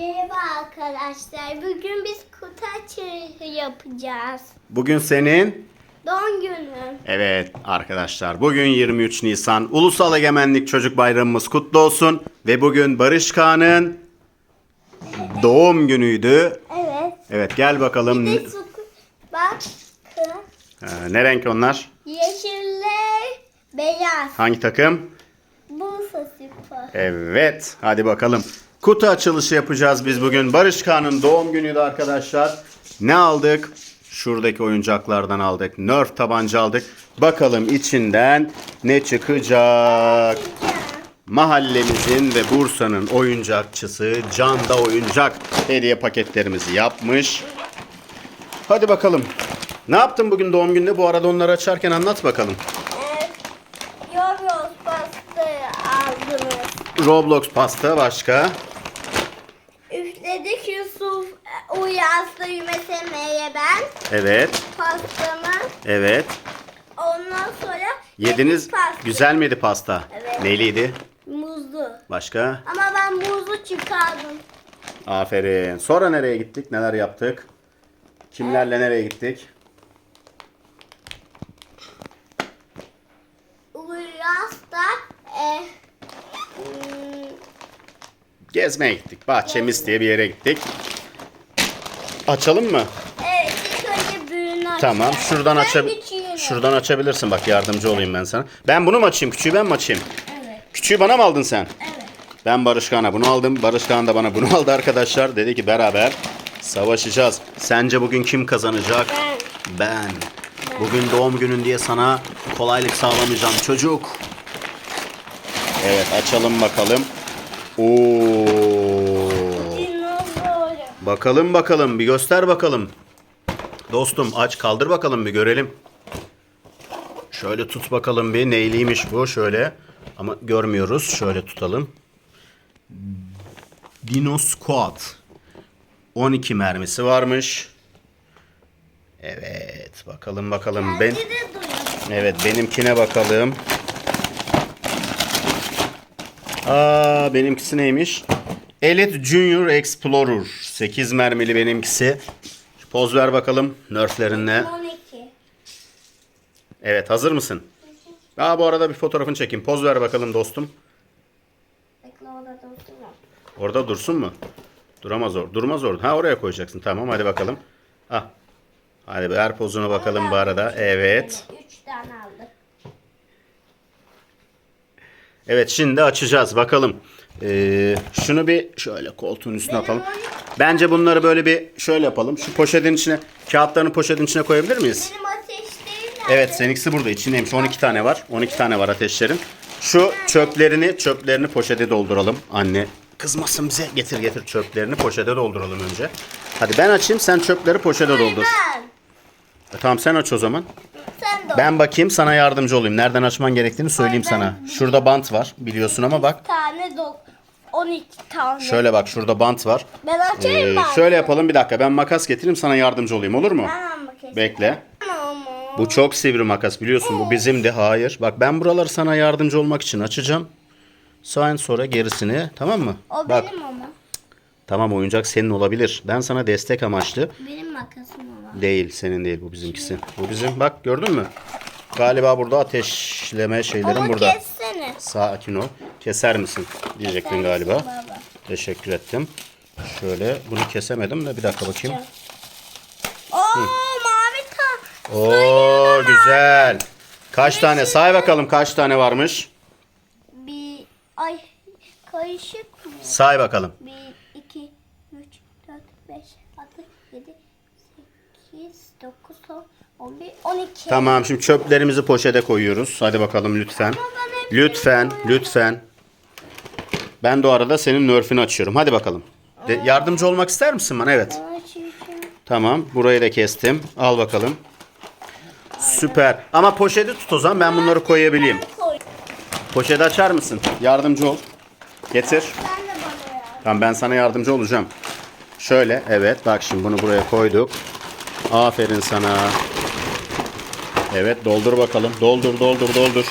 Merhaba arkadaşlar. Bugün biz kutu açılışı yapacağız. Bugün senin Doğum günüm. Evet arkadaşlar bugün 23 Nisan Ulusal Egemenlik Çocuk Bayramımız kutlu olsun ve bugün Barış Kağan'ın doğum günüydü. Evet. Evet gel bakalım Bir de su... Bakın. Ee, ne renk onlar? Yeşille beyaz. Hangi takım? Bursa Spor. Evet hadi bakalım. Kutu açılışı yapacağız biz bugün. Barış Kağan'ın doğum günüydü arkadaşlar. Ne aldık? Şuradaki oyuncaklardan aldık. Nerf tabanca aldık. Bakalım içinden ne çıkacak? Mahallemizin ve Bursa'nın oyuncakçısı Can da Oyuncak hediye paketlerimizi yapmış. Hadi bakalım. Ne yaptın bugün doğum gününde? Bu arada onları açarken anlat bakalım. Yoros pastayı aldınız. Roblox pasta başka. Uyansın Meseme'ye ben Evet. pastamı. Evet. Ondan sonra Yediniz. Güzel miydi pasta? Evet. Neyliydi? Muzlu. Başka? Ama ben muzu çıkardım. Aferin. Sonra nereye gittik? Neler yaptık? Kimlerle nereye gittik? Uyas'ta e, hmm, Gezmeye gittik. Bahçemiz diye bir yere gittik. Açalım mı? evet ilk önce büyüğünü açacağım. Tamam. Şuradan Ben açab küçüğünü. Şuradan açabilirsin. Bak yardımcı olayım ben sana. Ben bunu mu açayım? Küçüğü ben mi açayım? Evet. Küçüğü bana mı aldın sen? Evet. Ben Barış Kağan'a bunu aldım. Barış Kağan da bana bunu aldı arkadaşlar. Dedi ki beraber savaşacağız. Sence bugün kim kazanacak? Ben. Ben. Bugün doğum günün diye sana kolaylık sağlamayacağım çocuk. Evet açalım bakalım. Oo. Bakalım bakalım bir göster bakalım. Dostum aç kaldır bakalım bir görelim. Şöyle tut bakalım bir neyliymiş bu şöyle. Ama görmüyoruz. Şöyle tutalım. Dino Squad. 12 mermisi varmış. Evet bakalım bakalım. Ben. Evet benimkine bakalım. Aa benimkisi neymiş? Elite Junior Explorer. 8 mermili benimkisi. Şu Poz ver bakalım nerflerinle. 12. Evet hazır mısın? Aa bu arada bir fotoğrafını çekeyim. Poz ver bakalım dostum. Bekle orada dursun. Orada dursun mu? Duramaz or. Durmaz orada. Ha oraya koyacaksın. Tamam hadi bakalım. Ah. Hadi ver pozuna bakalım bu arada. Evet. 3 tane aldık. Evet şimdi açacağız bakalım. Ee, şunu bir şöyle koltuğun üstüne atalım. Bence bunları böyle bir şöyle yapalım. Şu poşetin içine, kağıtlarını poşetin içine koyabilir miyiz? Benim ateşlerim nerede? Evet seninkisi burada içindeymiş. 12 tane var. 12 tane var ateşlerin. Şu çöplerini, çöplerini poşete dolduralım. Anne kızmasın bize. Getir getir çöplerini poşete dolduralım önce. Hadi ben açayım sen çöpleri poşete doldur. Ben. E, tamam sen aç o zaman. Sen de Ben bakayım sana yardımcı olayım. Nereden açman gerektiğini söyleyeyim sana. Şurada bant var biliyorsun ama bak. Bir tane dok 12 tane. Şöyle bak şurada bant var. Ben açayım Ee, ben. şöyle yapalım bir dakika ben makas getireyim sana yardımcı olayım olur mu? Tamam bakayım. Bekle. Bu çok sivri makas biliyorsun bu bizimdi. Hayır. Bak ben buraları sana yardımcı olmak için açacağım. Sen sonra gerisini tamam mı? O Bak benim ama. tamam oyuncak senin olabilir. Ben sana destek amaçlı Benim makasım ama. değil senin değil bu bizimkisi. Bu bizim bak gördün mü? Galiba burada ateşleme şeylerin Ama burada. kessene. Sakin ol. Keser misin diyecektin Keser galiba. misin baba? Teşekkür ettim. Şöyle bunu kesemedim de bir dakika bakayım. Oo mavi ta. Oo güzel. Kaç tane? Say bakalım kaç tane varmış? Bir ay karışık mı? Say bakalım. 1 2 3 4 5 6 7 8 9 10 11 12. Tamam şimdi çöplerimizi poşete koyuyoruz. Hadi bakalım lütfen. Lütfen, lütfen. Ben de o arada senin nörfünü açıyorum. Hadi bakalım. De, yardımcı olmak ister misin bana? Evet. Tamam. Burayı da kestim. Al bakalım. Süper. Ama poşeti tut o zaman ben bunları koyabileyim. Koy. Poşeti açar mısın? Yardımcı ol. Getir. Tamam ben sana yardımcı olacağım. Şöyle evet bak şimdi bunu buraya koyduk. Aferin sana. Evet doldur bakalım. Doldur doldur doldur.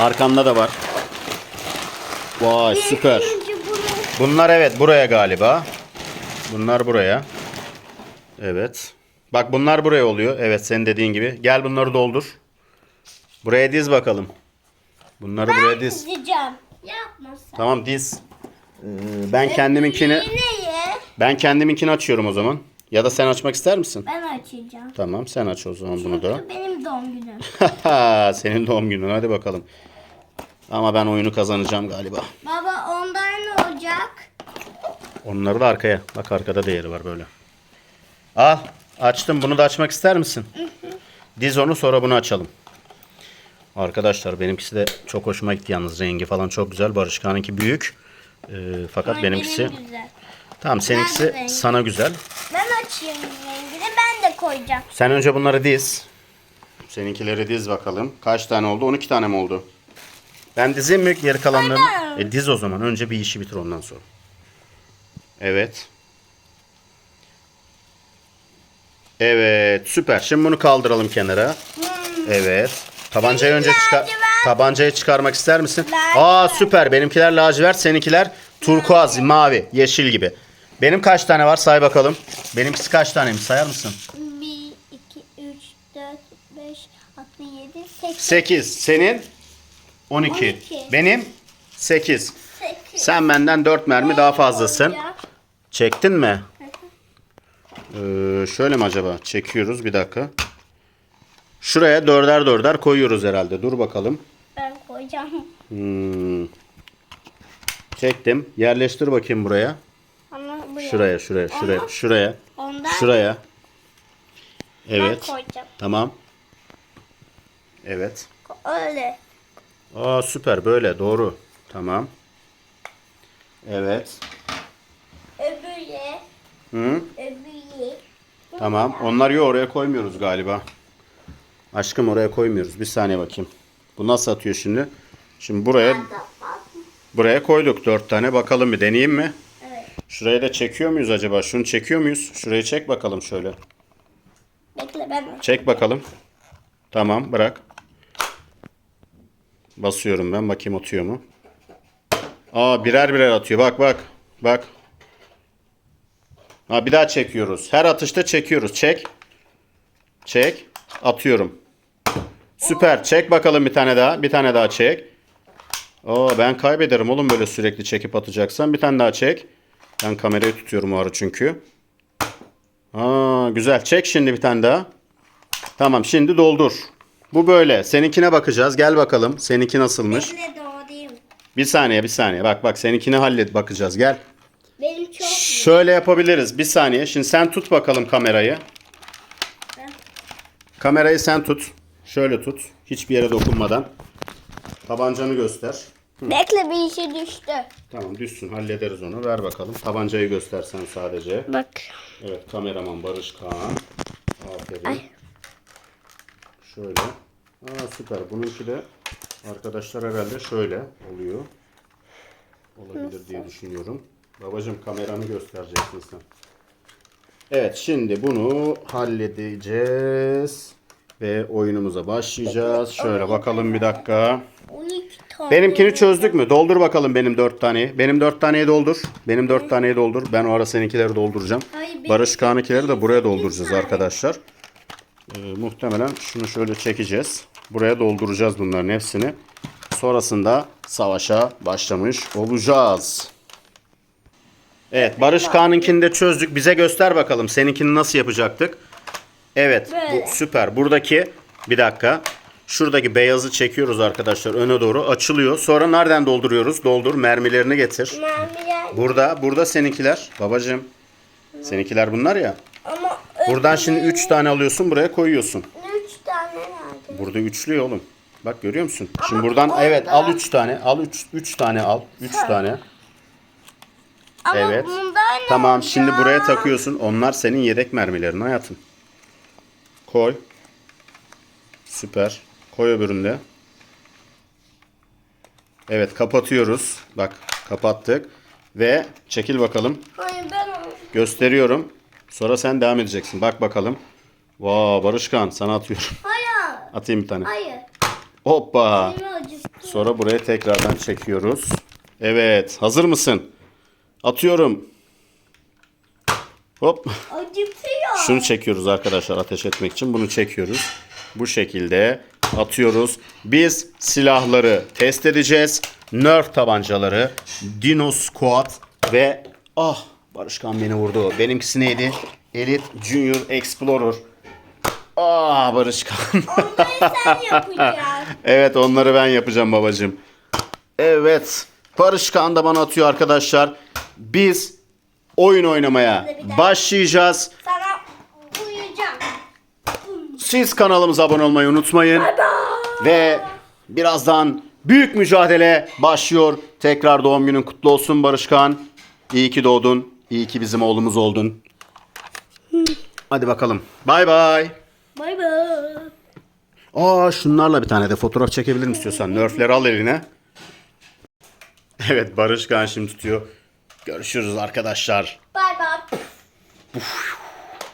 Arkamda da var. Vay süper. Bunlar evet buraya galiba. Bunlar buraya. Evet. Bak bunlar buraya oluyor. Evet senin dediğin gibi. Gel bunları doldur. Buraya diz bakalım. Bunları buraya diz. Diyeceğim. Yapmazsan. Tamam diz. Ee, ben kendiminkini Yine ye. ben kendiminkini açıyorum o zaman. Ya da sen açmak ister misin? Ben açacağım. Tamam sen aç o zaman bunu da. Çünkü benim doğum günüm. Senin doğum günün hadi bakalım. Ama ben oyunu kazanacağım galiba. Baba ondan ne olacak? Onları da arkaya. Bak arkada değeri var böyle. Al. Açtım. Bunu da açmak ister misin? Diz onu sonra bunu açalım. Arkadaşlar benimkisi de çok hoşuma gitti yalnız. Rengi falan çok güzel. Barışkan'ınki büyük. Ee, fakat Ay, benimkisi... benim güzel. Tamam seninkisi rengi? sana güzel. Ben açayım rengini ben de koyacağım. Sen önce bunları diz. Seninkileri diz bakalım. Kaç tane oldu? 12 tane mi oldu? Ben dizeyim mi geri kalanlarını? E, diz o zaman. Önce bir işi bitir ondan sonra. Evet. Evet. Süper. Şimdi bunu kaldıralım kenara. Evet. Tabancayı önce çıkar. Tabancayı çıkarmak ister misin? Aa süper. Benimkiler lacivert, seninkiler turkuaz, mavi, yeşil gibi. Benim kaç tane var? Say bakalım. Benimkisi kaç taneymiş? Sayar mısın? 1, 2, 3, 4, 5, 6, 7, 8. 8. Senin 12. 12. Benim 8. 8. Sen benden 4 mermi daha fazlasın. Çektin mi? Ee, şöyle mi acaba? Çekiyoruz bir dakika. Şuraya dörder dörder koyuyoruz herhalde. Dur bakalım. Ben koyacağım. Hmm. Çektim. Yerleştir bakayım buraya. Ama buraya. Şuraya, şuraya, şuraya, Ama- şuraya, Ondan şuraya. ben Evet. koyacağım. Tamam. Evet. Öyle. Aa süper böyle doğru. Tamam. Evet. Öbürü. Hı? Öbürü. Tamam. Onları yo oraya koymuyoruz galiba. Aşkım oraya koymuyoruz. Bir saniye bakayım. Bu nasıl atıyor şimdi? Şimdi buraya buraya koyduk dört tane. Bakalım bir deneyeyim mi? Evet. Şuraya da çekiyor muyuz acaba? Şunu çekiyor muyuz? Şurayı çek bakalım şöyle. Bekle ben. Çek bakalım. Tamam bırak. Basıyorum ben. Bakayım atıyor mu? Aa birer birer atıyor. Bak bak. Bak. Ha bir daha çekiyoruz. Her atışta çekiyoruz. Çek. Çek. Atıyorum. Süper. Çek bakalım bir tane daha. Bir tane daha çek. Aa ben kaybederim oğlum böyle sürekli çekip atacaksan. Bir tane daha çek. Ben kamerayı tutuyorum o ara çünkü. Aa güzel. Çek şimdi bir tane daha. Tamam şimdi doldur. Bu böyle. Seninkine bakacağız. Gel bakalım. Seninki nasılmış? Bekle doğrayayım. Bir saniye bir saniye. Bak bak seninkini hallet bakacağız. Gel. Benim çok Şöyle yapabiliriz. Bir saniye. Şimdi sen tut bakalım kamerayı. Kamerayı sen tut. Şöyle tut. Hiçbir yere dokunmadan. Tabancanı göster. Bekle bir işi düştü. Tamam düşsün. Hallederiz onu. Ver bakalım. Tabancayı göstersen sadece. Bak. Evet kameraman Barış Kaan. Aferin. Şöyle. Aa süper. Bununki de arkadaşlar herhalde şöyle oluyor. Olabilir diye düşünüyorum. Babacım kameranı göstereceksin sen. Evet şimdi bunu halledeceğiz. Ve oyunumuza başlayacağız. Şöyle bakalım bir dakika. 12 tane. Benimkini çözdük mü? Doldur bakalım benim dört taneyi. Benim dört taneyi doldur. Benim dört taneyi doldur. Ben o ara seninkileri dolduracağım. Hayır, benim- Barış Kağan'ınkileri de buraya dolduracağız arkadaşlar. Ee, muhtemelen şunu şöyle çekeceğiz. Buraya dolduracağız bunların hepsini. Sonrasında savaşa başlamış olacağız. Evet Barış Kağan'ınkini de çözdük. Bize göster bakalım seninkini nasıl yapacaktık. Evet bu süper. Buradaki bir dakika. Şuradaki beyazı çekiyoruz arkadaşlar öne doğru açılıyor. Sonra nereden dolduruyoruz? Doldur mermilerini getir. Mermiler. Burada burada seninkiler. Babacığım. Seninkiler bunlar ya. Ama Buradan şimdi 3 tane alıyorsun buraya koyuyorsun. 3 tane nerede? Burada üçlü ya oğlum. Bak görüyor musun? Şimdi buradan evet al 3 tane. Al 3 3 tane al. 3 tane. Ama Evet. bundan ne Tamam olacak? şimdi buraya takıyorsun. Onlar senin yedek mermilerin hayatım. Koy. Süper. Koy öbüründe. Evet kapatıyoruz. Bak kapattık. Ve çekil bakalım. Hayır ben onu. Gösteriyorum. Sonra sen devam edeceksin. Bak bakalım. Vaa Barışkan sana atıyorum. Hayır. Atayım bir tane. Hayır. Hoppa. Sonra buraya tekrardan çekiyoruz. Evet. Hazır mısın? Atıyorum. Hop. Acıtıyor. Şunu çekiyoruz arkadaşlar ateş etmek için. Bunu çekiyoruz. Bu şekilde atıyoruz. Biz silahları test edeceğiz. Nerf tabancaları, Dino Squad ve ah Barışkan beni vurdu. Benimkisi neydi? Elite Junior Explorer. Ah Barışkan. Onları sen yapacaksın. evet onları ben yapacağım babacığım. Evet. Barışkan da bana atıyor arkadaşlar. Biz oyun oynamaya başlayacağız. Sana uyuyacağım. Siz kanalımıza abone olmayı unutmayın. Ve birazdan büyük mücadele başlıyor. Tekrar doğum günün kutlu olsun Barışkan. İyi ki doğdun. İyi ki bizim oğlumuz oldun. Hadi bakalım. Bay bay. Bay bay. Aa şunlarla bir tane de fotoğraf çekebilirim istiyorsan. Nerfleri al eline. Evet Barışkan şimdi tutuyor. Görüşürüz arkadaşlar. Bay bay. Uf.